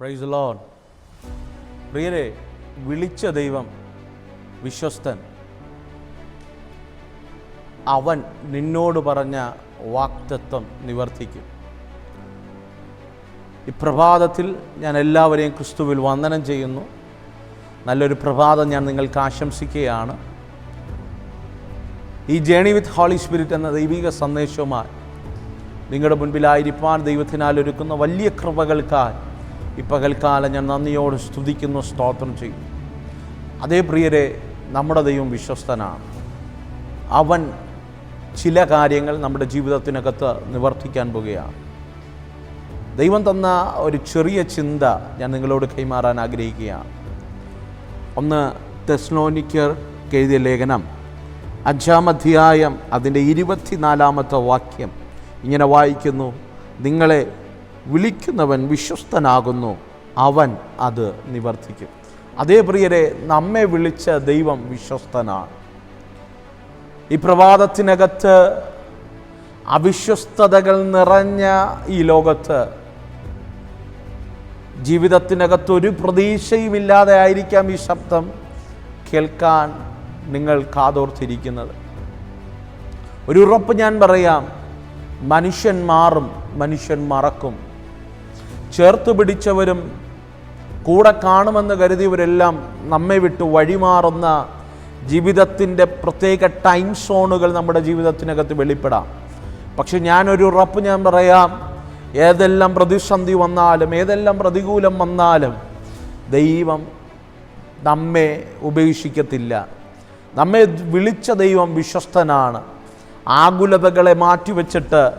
Price loan പ്രിയരെ വിളിച്ച ദൈവം വിശ്വസ്തൻ. അവൻ നിന്നോട് പറഞ്ഞ വാക്തത്വം നിവർത്തിക്കും. ഈ പ്രഭാതത്തിൽ ഞാൻ എല്ലാവരെയും ക്രിസ്തുവിൽ വന്ദനം ചെയ്യുന്നു. നല്ലൊരു പ്രഭാതം ഞാൻ നിങ്ങൾക്ക് ആശംസിക്കുകയാണ്. ഈ ജേണി വിത്ത് ഹോളി സ്പിരിറ്റ് എന്ന ദൈവിക സന്ദേശവുമായി നിങ്ങളുടെ മുൻപിലായിരിക്കാൻ ദൈവത്തിനാൽ ഒരുക്കുന്ന വലിയ കൃപകൾക്കായി ഈ പകൽക്കാലം ഞാൻ നന്ദിയോട് സ്തുതിക്കുന്നു സ്തോത്രം ചെയ്യും. അതേ പ്രിയരെ നമ്മുടെ ദൈവം വിശ്വസ്തനാണ്. അവൻ ചില കാര്യങ്ങൾ നമ്മുടെ ജീവിതത്തിനകത്ത് നിവർത്തിക്കാൻ പോകുകയാണ് ദൈവം തന്ന ഒരു ചെറിയ ചിന്ത ഞാൻ നിങ്ങളോട് കൈമാറാൻ ആഗ്രഹിക്കുകയാണ്. ഒന്ന് തെസ്ലോനിക്കർ എഴുതിയ ലേഖനം അഞ്ചാം അധ്യായം അതിന്റെ ഇരുപത്തിനാലാമത്തെ വാക്യം ഇങ്ങനെ വായിക്കുന്നു. നിങ്ങളെ വിളിക്കുന്നവൻ വിശ്വസ്തനാകുന്നു. അവൻ അത് നിവർത്തിക്കും. അതേ പ്രിയരെ നമ്മെ വിളിച്ച ദൈവം വിശ്വസ്തനാണ്. ഈ പ്രവാദത്തിനകത്ത് അവിശ്വസ്തതകൾ നിറഞ്ഞ ഈ ലോകത്ത് ജീവിതത്തിനകത്ത് ഒരു പ്രതീക്ഷയുമില്ലാതെ ആയിരിക്കാം ഈ ശബ്ദം കേൾക്കാൻ നിങ്ങൾ കാതോർത്തിരിക്കുന്നത്. ഒരു ഉറപ്പ് ഞാൻ പറയാം. മനുഷ്യൻ മാറും മനുഷ്യൻ മറക്കും. ചേർത്ത് പിടിച്ചവരും കൂടെ കാണുമെന്ന് കരുതിയവരെല്ലാം നമ്മെ വിട്ട് വഴിമാറുന്ന ജീവിതത്തിന്റെ പ്രത്യേക ടൈം സോണുകൾ നമ്മുടെ ജീവിതത്തിനകത്ത് വെളിപ്പെടാം. പക്ഷെ ഞാനൊരു ഉറപ്പ് ഞാൻ പറയാം. ഏതെല്ലാം പ്രതിസന്ധി വന്നാലും ഏതെല്ലാം പ്രതികൂലം വന്നാലും ദൈവം നമ്മെ ഉപേക്ഷിക്കത്തില്ല. നമ്മെ വിളിച്ച ദൈവം വിശ്വസ്തനാണ്. ആകുലതകളെ മാറ്റിവെച്ചിട്ട്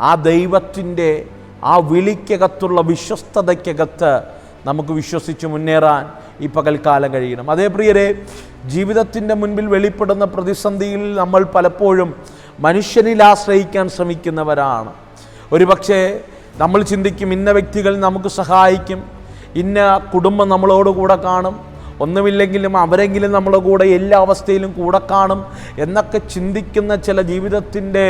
ആ ദൈവത്തിന്റെ ആ വിളിക്കകത്തുള്ള വിശ്വസ്തതയ്ക്കകത്ത് നമുക്ക് വിശ്വസിച്ച് മുന്നേറാൻ ഈ പകൽക്കാലം കഴിയണം. അതേ പ്രിയരെ ജീവിതത്തിന്റെ മുൻപിൽ വെളിപ്പെടുന്ന പ്രതിസന്ധിയിൽ നമ്മൾ പലപ്പോഴും മനുഷ്യനിൽ ആശ്രയിക്കാൻ ശ്രമിക്കുന്നവരാണ്. ഒരുപക്ഷെ നമ്മൾ ചിന്തിക്കും ഇന്ന വ്യക്തികൾ നമുക്ക് സഹായിക്കും ഇന്ന കുടുംബം നമ്മളോട് കൂടെ കാണും ഒന്നുമില്ലെങ്കിലും അവരെങ്കിലും നമ്മുടെ കൂടെ എല്ലാ അവസ്ഥയിലും കൂടെ കാണും എന്നൊക്കെ ചിന്തിക്കുന്ന ചില ജീവിതത്തിന്റെ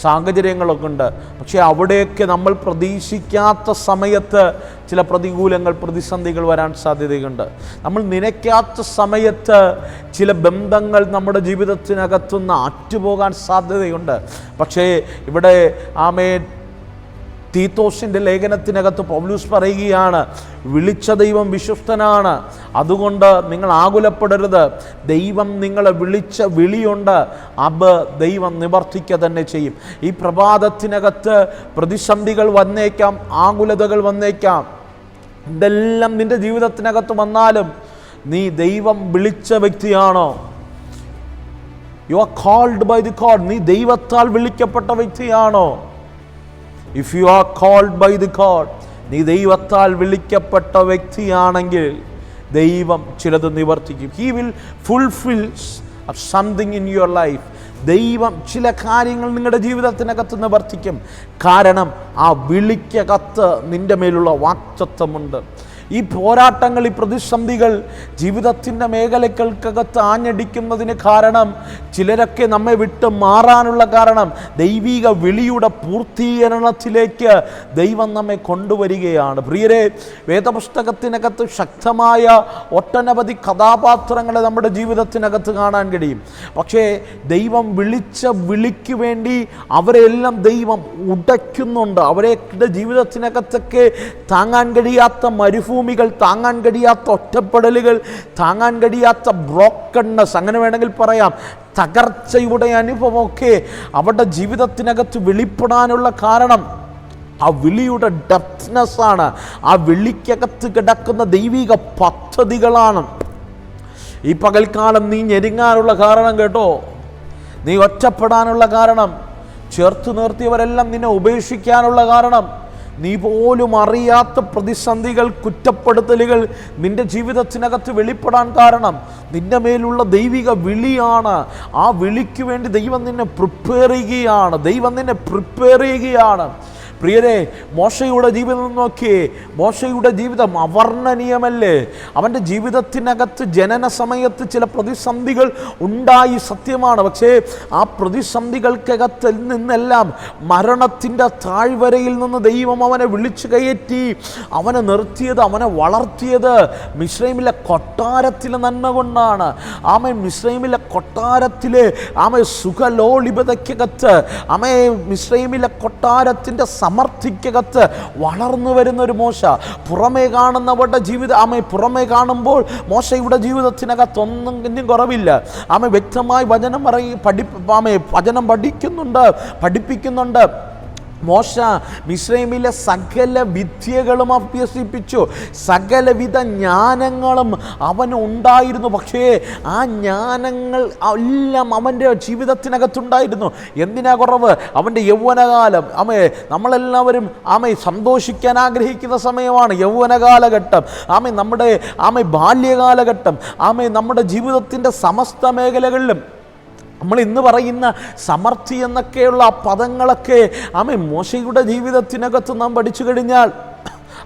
സാഹചര്യങ്ങളൊക്കെ ഉണ്ട്. പക്ഷേ അവിടെയൊക്കെ നമ്മൾ പ്രതീക്ഷിക്കാത്ത സമയത്ത് ചില പ്രതികൂലങ്ങൾ പ്രതിസന്ധികൾ വരാൻ സാധ്യതയുണ്ട്. നമ്മൾ നനയ്ക്കാത്ത സമയത്ത് ചില ബന്ധങ്ങൾ നമ്മുടെ ജീവിതത്തിനകത്തുനിന്ന് അറ്റുപോകാൻ സാധ്യതയുണ്ട്. പക്ഷേ ഇവിടെ ആമേ തീത്തോസിന്റെ ലേഖനത്തിനകത്ത് പൗലൂസ് പറയുകയാണ് വിളിച്ച ദൈവം വിശ്വസ്തനാണ് അതുകൊണ്ട് നിങ്ങൾ ആകുലപ്പെടരുത്. ദൈവം നിങ്ങളെ വിളിച്ച വിളിയുണ്ട്. അത് ദൈവം നിവർത്തിക്കുക തന്നെ ചെയ്യും. ഈ പ്രഭാതത്തിനകത്ത് പ്രതിസന്ധികൾ വന്നേക്കാം ആകുലതകൾ വന്നേക്കാം. ഇതെല്ലാം നിന്റെ ജീവിതത്തിനകത്ത് വന്നാലും നീ ദൈവം വിളിച്ച വ്യക്തിയാണോ? You are called by the God നീ ദൈവത്താൽ വിളിക്കപ്പെട്ട വ്യക്തിയാണോ? If you are called by the God നീ ദൈവത്താൽ വിളിക്കപ്പെട്ട വ്യക്തിയാണെങ്കിൽ ദൈവം ചിലത് നിവർത്തിക്കും. He will fulfil something in your life ദൈവം ചില കാര്യങ്ങൾ നിങ്ങളുടെ ജീവിതത്തിനകത്ത് നിവർത്തിക്കും. കാരണം ആ വിളിക്കകത്ത് നിന്റെ മേലുള്ള വാക്തത്വമുണ്ട്. ഈ പോരാട്ടങ്ങൾ ഈ പ്രതിസന്ധികൾ ജീവിതത്തിന്റെ മേഖലകൾക്കകത്ത് ആഞ്ഞടിക്കുന്നതിന് കാരണം ചിലരൊക്കെ നമ്മെ വിട്ട് മാറാനുള്ള കാരണം ദൈവിക വിളിയുടെ പൂർത്തീകരണത്തിലേക്ക് ദൈവം നമ്മെ കൊണ്ടുവരികയാണ്. പ്രിയരെ വേദപുസ്തകത്തിനകത്ത് ശക്തമായ ഒട്ടനവധി കഥാപാത്രങ്ങളെ നമ്മുടെ ജീവിതത്തിനകത്ത് കാണാൻ കഴിയും. പക്ഷേ ദൈവം വിളിച്ച വിളിക്ക് വേണ്ടി അവരെല്ലാം ദൈവം ഉടയ്ക്കുന്നുണ്ട്. അവരെ ജീവിതത്തിനകത്തൊക്കെ താങ്ങാൻ കഴിയാത്ത മരുഭൂമി ഭൂമികൾ താങ്ങാൻ കഴിയാത്ത ഒറ്റപ്പെടലുകൾ താങ്ങാൻ കഴിയാത്ത ബ്രോക്കൺനെസ് അങ്ങനെ വേണമെങ്കിൽ പറയാം തകർച്ചയുടെ അനുഭവമൊക്കെ അവരുടെ ജീവിതത്തിനകത്ത് വെളിപ്പെടാനുള്ള കാരണം ആ വിളിയുടെ ഡെപ്ത്നെസ് ആണ്. ആ വിളിക്കകത്ത് കിടക്കുന്ന ദൈവിക പദ്ധതികളാണ്. ഈ പകൽക്കാലം നീ ഞെരുങ്ങാനുള്ള കാരണം കേട്ടോ. നീ ഒറ്റപ്പെടാനുള്ള കാരണം. ചേർത്ത് നിർത്തിയവരെല്ലാം നിന്നെ ഉപേക്ഷിക്കാനുള്ള കാരണം. നീ പോലും അറിയാത്ത പ്രതിസന്ധികൾ കുറ്റപ്പെടുത്തലുകൾ നിന്റെ ജീവിതത്തിനകത്ത് വെളിപ്പെടാൻ കാരണം. നിന്റെ മേലുള്ള ദൈവിക വിളിയാണ്. ആ വിളിക്ക് വേണ്ടി ദൈവം നിന്നെ പ്രിപ്പയർ ചെയ്യുകയാണ്. ദൈവം നിന്നെ പ്രിപ്പയർ ചെയ്യുകയാണ്. പ്രിയരെ മോശയുടെ ജീവിതം നോക്കിയേ. മോശയുടെ ജീവിതം അവർണനീയമല്ലേ. അവന്റെ ജീവിതത്തിനകത്ത് ജനന സമയത്ത് ചില പ്രതിസന്ധികൾ ഉണ്ടായി സത്യമാണ്. പക്ഷേ ആ പ്രതിസന്ധികൾക്കകത്ത് നിന്നെല്ലാം മരണത്തിന്റെ താഴ്വരയിൽ നിന്ന് ദൈവം അവനെ വിളിച്ചു കയറ്റി അവനെ നിർത്തിയത് അവനെ വളർത്തിയത് മിശ്രൈമിലെ കൊട്ടാരത്തിലെ നന്മ കൊണ്ടാണ്. ആമ മിശ്രൈമിലെ കൊട്ടാരത്തിലെ ആമ സുഖലോളിപതയ്ക്കകത്ത് ആമ മിശ്രൈമിലെ കൊട്ടാരത്തിന്റെ സമർത്ഥിക്കകത്ത് വളർന്നു വരുന്ന ഒരു മോശ. പുറമേ കാണുന്നവരുടെ ജീവിതം ആമ പുറമേ കാണുമ്പോൾ മോശയുടെ ജീവിതത്തിനകത്ത് ഒന്നും കുറവില്ല. ആമ വ്യക്തമായി വചനം പറയും പഠി ആമയെ വചനം പഠിക്കുന്നുണ്ട് പഠിപ്പിക്കുന്നുണ്ട്. മോശ മിശ്രൈമിലെ സകല വിദ്യകളും അഭ്യസിപ്പിച്ചു. സകലവിധ ജ്ഞാനങ്ങളും അവന് ഉണ്ടായിരുന്നു. പക്ഷേ ആ ജ്ഞാനങ്ങൾ എല്ലാം അവന്റെ ജീവിതത്തിനകത്തുണ്ടായിരുന്നു. എന്തിനാ കുറവ്? അവന്റെ യൗവനകാലം. അമ്മേ നമ്മളെല്ലാവരും ആമെ സന്തോഷിക്കാൻ ആഗ്രഹിക്കുന്ന സമയമാണ് യൗവനകാലഘട്ടം. ആമെ നമ്മുടെ ആമെ ബാല്യകാലഘട്ടം. ആമെ നമ്മുടെ ജീവിതത്തിന്റെ സമസ്ത മേഖലകളിലും നമ്മൾ ഇന്ന് പറയുന്ന സമർത്ഥി എന്നൊക്കെയുള്ള പദങ്ങളൊക്കെ ആമേ മോശയുടെ ജീവിതത്തിനകത്ത് നാം പഠിച്ചു കഴിഞ്ഞാൽ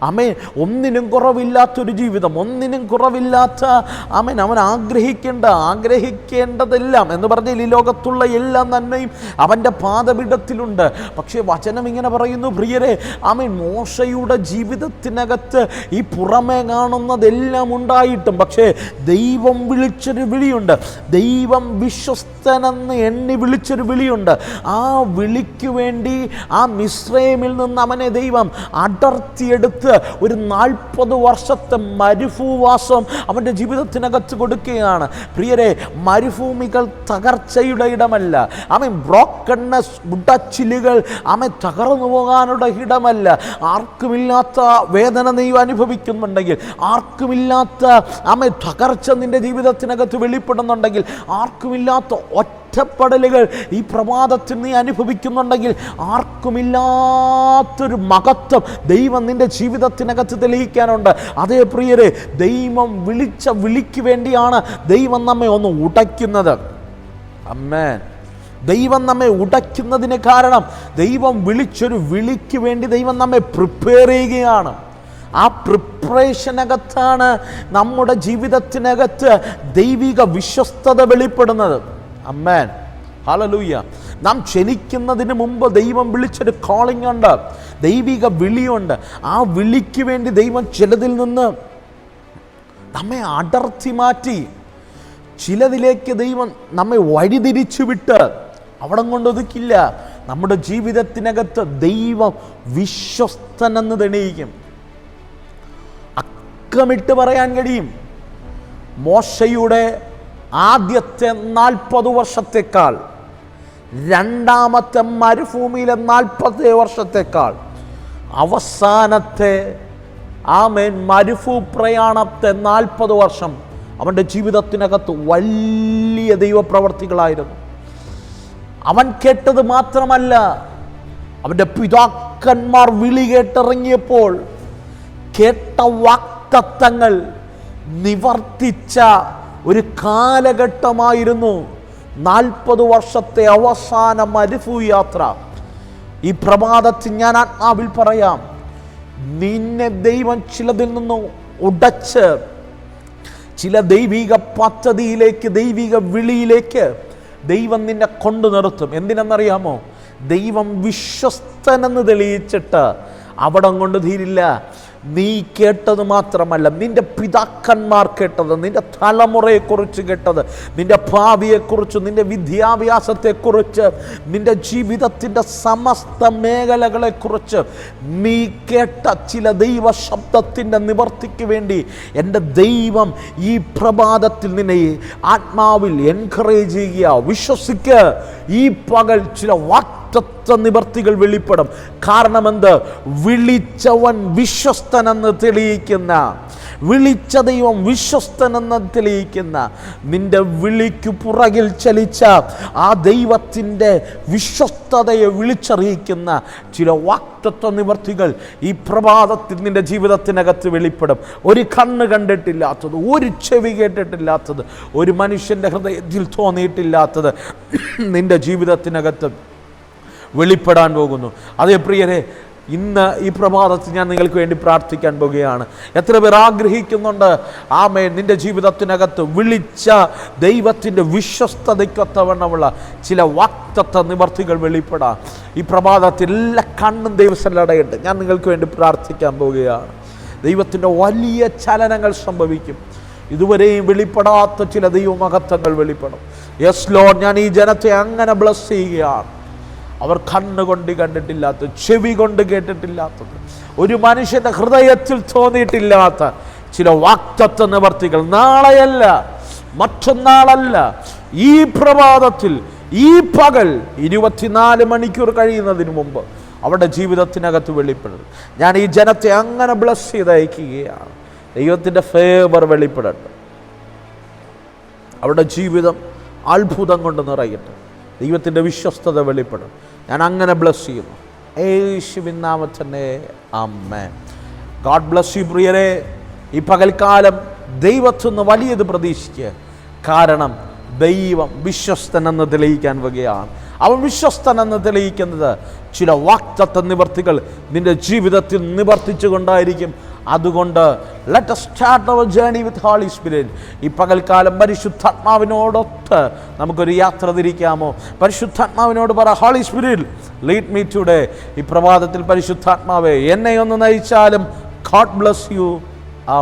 അമേ ഒന്നിനും കുറവില്ലാത്തൊരു ജീവിതം ഒന്നിനും കുറവില്ലാത്ത അമൻ അവൻ ആഗ്രഹിക്കേണ്ട ആഗ്രഹിക്കേണ്ടതെല്ലാം എന്ന് പറഞ്ഞാൽ ഈ ലോകത്തുള്ള എല്ലാ നന്മയും അവന്റെ പാദപീഠത്തിലുണ്ട്. പക്ഷേ വചനം ഇങ്ങനെ പറയുന്നു പ്രിയരെ അമൻ മോശയുടെ ജീവിതത്തിനകത്ത് ഈ പുറമേ കാണുന്നതെല്ലാം ഉണ്ടായിട്ടും പക്ഷേ ദൈവം വിളിച്ചൊരു വിളിയുണ്ട്. ദൈവം വിശ്വസ്തനെന്ന് എണ്ണി വിളിച്ചൊരു വിളിയുണ്ട്. ആ വിളിക്ക് വേണ്ടി ആ മിശ്രയമിൽ നിന്ന് അവനെ ദൈവം അടർത്തിയെടുത്ത് ഒരു നാൽപ്പത് വർഷത്തെ മരുഭൂവാസം അവന്റെ ജീവിതത്തിനകത്ത് കൊടുക്കുകയാണ്. പ്രിയരെ മരുഭൂമികൾ തകർച്ചയുടെ ഇടമല്ല. അവൻ ബ്രോക്കണ്ണസ് മുടച്ചിലുകൾ അവൻ തകർന്നു പോകാനുള്ള ഇടമല്ല. ആർക്കുമില്ലാത്ത വേദന നീ അനുഭവിക്കുന്നുണ്ടെങ്കിൽ ആർക്കുമില്ലാത്ത അമ്മ തകർച്ച നിന്റെ ജീവിതത്തിനകത്ത് വെളിപ്പെടുന്നുണ്ടെങ്കിൽ ആർക്കുമില്ലാത്ത ഒറ്റപ്പെടലുകൾ ഈ പ്രഭാതത്തിൽ നീ അനുഭവിക്കുന്നുണ്ടെങ്കിൽ ആർക്കുമില്ലാത്തൊരു മഹത്വം ദൈവം നിന്റെ ജീവിതത്തിനകത്ത് തെളിയിക്കാനുണ്ട്. അതേ പ്രിയരെ ദൈവം വിളിച്ച വിളിക്ക് വേണ്ടിയാണ് ദൈവം നമ്മെ ഒന്ന് ഉടയ്ക്കുന്നത്. അമ്മേ ദൈവം നമ്മെ ഉടയ്ക്കുന്നതിന് കാരണം ദൈവം വിളിച്ചൊരു വിളിക്ക് വേണ്ടി ദൈവം നമ്മെ പ്രിപ്പയർ ചെയ്യുകയാണ്. ആ പ്രിപ്പറേഷനകത്താണ് നമ്മുടെ ജീവിതത്തിനകത്ത് ദൈവിക വിശ്വസ്തത വെളിപ്പെടുന്നത്. അമ്മേൻ ഹലലൂയ്യ നാം ക്ഷണിക്കുന്നതിന് മുമ്പ് ദൈവം വിളിച്ചൊരു കോളിംഗ് ഉണ്ട്. ദൈവിക വിളിയുണ്ട്. ആ വിളിക്ക് വേണ്ടി ദൈവം ചിലതിൽ നിന്ന് നമ്മെ അടർത്തി മാറ്റി ചിലതിലേക്ക് ദൈവം നമ്മെ വഴിതിരിച്ചു വിട്ട് അവിടം കൊണ്ടൊതുക്കില്ല നമ്മുടെ ജീവിതത്തിനകത്ത് ദൈവം വിശ്വസ്തനെന്ന് തെളിയിക്കും. അക്കമിട്ട് പറയാൻ കഴിയും. മോശയുടെ ആദ്യത്തെ നാൽപ്പത് വർഷത്തേക്കാൾ രണ്ടാമത്തെ മരുഭൂമിയിലെ നാൽപ്പത് വർഷത്തേക്കാൾ അവസാനത്തെ ആമേൻ മരുഭൂ പ്രയാണത്തെ നാൽപ്പത് വർഷം അവന്റെ ജീവിതത്തിനകത്ത് വലിയ ദൈവപ്രവർത്തികളായിരുന്നു. അവൻ കേട്ടത് മാത്രമല്ല അവന്റെ പിതാക്കന്മാർ വിളി കേട്ടിറങ്ങിയപ്പോൾ കേട്ട വാക്തത്വങ്ങൾ നിവർത്തിച്ച ഒരു കാലഘട്ടമായിരുന്നു നാൽപ്പത് വർഷത്തെ അവസാന മരുഫു യാത്ര. ഈ പ്രഭാതത്തിൽ ഞാൻ ആത്മാവിൽ പറയാം നിന്നെ ദൈവം ചിലതിൽ നിന്ന് ഉടച്ച് ചില ദൈവിക പദ്ധതിയിലേക്ക് ദൈവിക വിളിയിലേക്ക് ദൈവം നിന്നെ കൊണ്ടു നിർത്തും. എന്തിനെന്നറിയാമോ? ദൈവം വിശ്വസ്തനെന്ന് തെളിയിച്ചിട്ട് അവിടം കൊണ്ട് തീരില്ല. നീ കേട്ടത് മാത്രമല്ല നിന്റെ പിതാക്കന്മാർ കേട്ടത് നിന്റെ തലമുറയെക്കുറിച്ച് കേട്ടത് നിന്റെ ഭാവിയെക്കുറിച്ച് നിന്റെ വിദ്യാഭ്യാസത്തെക്കുറിച്ച് നിന്റെ ജീവിതത്തിന്റെ സമസ്ത മേഖലകളെക്കുറിച്ച് നീ കേട്ട ചില ദൈവ ശബ്ദത്തിന്റെ നിവർത്തിക്ക് വേണ്ടി എന്റെ ദൈവം ഈ പ്രഭാതത്തിൽ നിന്നെ ആത്മാവിൽ എൻകറേജ് ചെയ്യുക വിശ്വസിക്കുക ഈ പകൽ ചില വാക്ക് വാക്തത്വ നിവർത്തികൾ വെളിപ്പെടും കാരണമെന്ത്? വിളിച്ചവൻ വിശ്വസ്തനെന്ന് തെളിയിക്കുന്ന. വിളിച്ച ദൈവം വിശ്വസ്തനെന്ന് തെളിയിക്കുന്ന. നിന്റെ വിളിക്കു പുറകിൽ ചലിച്ച ആ ദൈവത്തിന്റെ വിശ്വസ്തതയെ വിളിച്ചറിയിക്കുന്ന ചില വാക്തത്വ നിവർത്തികൾ ഈ പ്രഭാതത്തിൽ നിന്റെ ജീവിതത്തിനകത്ത് വെളിപ്പെടും. ഒരു കണ്ണ് കണ്ടിട്ടില്ലാത്തത് ഒരു ചെവി കേട്ടിട്ടില്ലാത്തത് ഒരു മനുഷ്യന്റെ ഹൃദയത്തിൽ തോന്നിയിട്ടില്ലാത്തത് നിന്റെ ജീവിതത്തിനകത്ത് വെളിപ്പെടാൻ പോകുന്നു. അതേ പ്രിയരെ ഇന്ന് ഈ പ്രഭാതത്തിൽ ഞാൻ നിങ്ങൾക്ക് വേണ്ടി പ്രാർത്ഥിക്കാൻ പോകുകയാണ്. എത്ര പേർ ആഗ്രഹിക്കുന്നുണ്ട് ആമേ നിന്റെ ജീവിതത്തിനകത്ത് വിളിച്ച ദൈവത്തിന്റെ വിശ്വസ്തതയ്ക്കൊത്തവണ്ണമുള്ള ചില വാക്തത്വ നിവർത്തികൾ വെളിപ്പെടാം. ഈ പ്രഭാതത്തിൽ എല്ലാ കണ്ണും ദൈവസ്ഥലടയുണ്ട് ഞാൻ നിങ്ങൾക്ക് വേണ്ടി പ്രാർത്ഥിക്കാൻ പോവുകയാണ് ദൈവത്തിന്റെ വലിയ ചലനങ്ങൾ സംഭവിക്കും. ഇതുവരെയും വെളിപ്പെടാത്ത ചില ദൈവമഹത്വങ്ങൾ വെളിപ്പെടും. യെസ് ലോഡ് ഞാൻ ഈ ജനത്തെ അങ്ങനെ ബ്ലസ് ചെയ്യുകയാണ്. അവർ കണ്ണുകൊണ്ട് കണ്ടിട്ടില്ലാത്ത ചെവി കൊണ്ട് കേട്ടിട്ടില്ലാത്തത് ഒരു മനുഷ്യന്റെ ഹൃദയത്തിൽ തോന്നിയിട്ടില്ലാത്ത ചില വാക്തത്വ നിവർത്തികൾ. നാളെയല്ല മറ്റന്നാളല്ല ഈ പ്രഭാതത്തിൽ ഈ പകൽ ഇരുപത്തിനാല് മണിക്കൂർ കഴിയുന്നതിന് മുമ്പ് അവരുടെ ജീവിതത്തിനകത്ത് വെളിപ്പെടും ഞാൻ ഈ ജനത്തെ അങ്ങനെ ബ്ലസ് ചെയ്ത് അയക്കുകയാണ് ദൈവത്തിന്റെ ഫേവർ വെളിപ്പെടട്ടെ അവരുടെ ജീവിതം അത്ഭുതം കൊണ്ട് നിറയട്ടെ. ദൈവത്തിന്റെ വിശ്വസ്തത വെളിപ്പെടും ഞാൻ അങ്ങനെ ബ്ലസ് ചെയ്യുന്നു. യേശുവിൻ നാമത്തന്നെ അമ്മ ഗാഡ് ബ്ലസ് യു പ്രിയരെ. ഈ പകൽക്കാലം ദൈവത്തുനിന്ന് വലിയത് പ്രതീക്ഷിക്കുക. കാരണം ദൈവം വിശ്വസ്തൻ എന്ന് തെളിയിക്കാൻ വകയാണ്. അവൻ വിശ്വസ്തൻ എന്ന് തെളിയിക്കുന്നത് ചില വാക്തത്വ നിവർത്തികൾ നിന്റെ ജീവിതത്തിൽ നിവർത്തിച്ചു കൊണ്ടായിരിക്കും അതുകൊണ്ട് let start our journey with Holy Spirit ഈ പകൽക്കാലം പരിശുദ്ധാത്മാവിനോടൊത്ത് നമുക്കൊരു യാത്ര തിരിക്കാമോ? പരിശുദ്ധാത്മാവിനോട് പറ Holy Spirit lead me today ഈ പ്രഭാതത്തിൽ പരിശുദ്ധാത്മാവേ എന്നെ ഒന്ന് നയിച്ചാലും ഗോഡ് ബ്ലസ് യു ആ